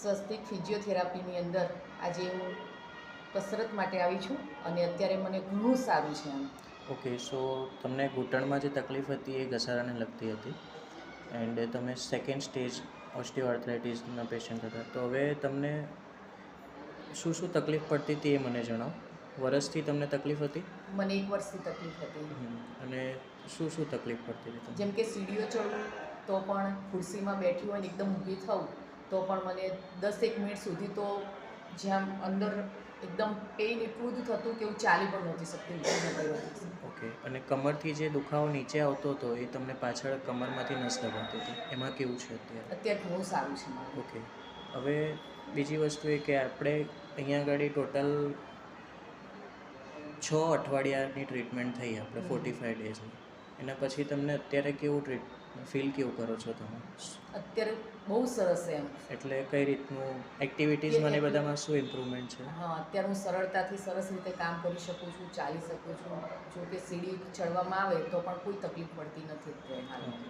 સ્વસ્તિક ફિઝિયોથેરાપીની અંદર આજે હું કસરત માટે આવી છું અને અત્યારે મને ઘણું સારું છે એમ. ઓકે સો તમને ઘૂંટણમાં જે તકલીફ હતી એ ઘસારાને લગતી હતી એન્ડ તમે સેકન્ડ સ્ટેજ ઓસ્ટિયોઆર્થરાઇટિસના પેશન્ટ હતા. તો હવે તમને શું શું તકલીફ પડતી હતી એ મને જણાવો. વરસથી તમને તકલીફ હતી? મને એક વર્ષથી તકલીફ હતી. અને શું શું તકલીફ પડતી હતી જેમ કે સીડીઓ ચડવું તો પણ ખુરશીમાં બેઠી હોય ને એકદમ ઊભી થવું તો પણ મને દસેક મિનિટ સુધી તો જ્યાં અંદર એકદમ પેઇન એટલું બધું થતું કે હું ચાલી પણ નહોતી શકતી. ઓકે અને કમરથી જે દુખાવો નીચે આવતો હતો એ તમને પાછળ કમરમાંથી નસ દબાતી હતી. એમાં કેવું છે અત્યારે? અત્યારે ઘણું સારું છે ઓકે હવે બીજી વસ્તુ એ કે આપણે અહીંયા આગળ ટોટલ છ અઠવાડિયાની ટ્રીટમેન્ટ થઈ આપણે ફોર્ટી ફાઈવ ડેઝની એના પછી તમને અત્યારે કેવું ટ્રીટ ફીલ કેવું કરો છો તમે? અત્યારે બહુ સરસ એમ. એટલે કઈ રીતનું એક્ટિવિટીઝ મને બધામાં શું ઇમ્પ્રુવમેન્ટ છે? હા અત્યારે હું સરળતાથી સરસ રીતે કામ કરી શકું છું ચાલી શકું છું. જો કે સીડી ચડવામાં આવે તો પણ કોઈ તકલીફ પડતી નથી અત્યારે હાલમાં.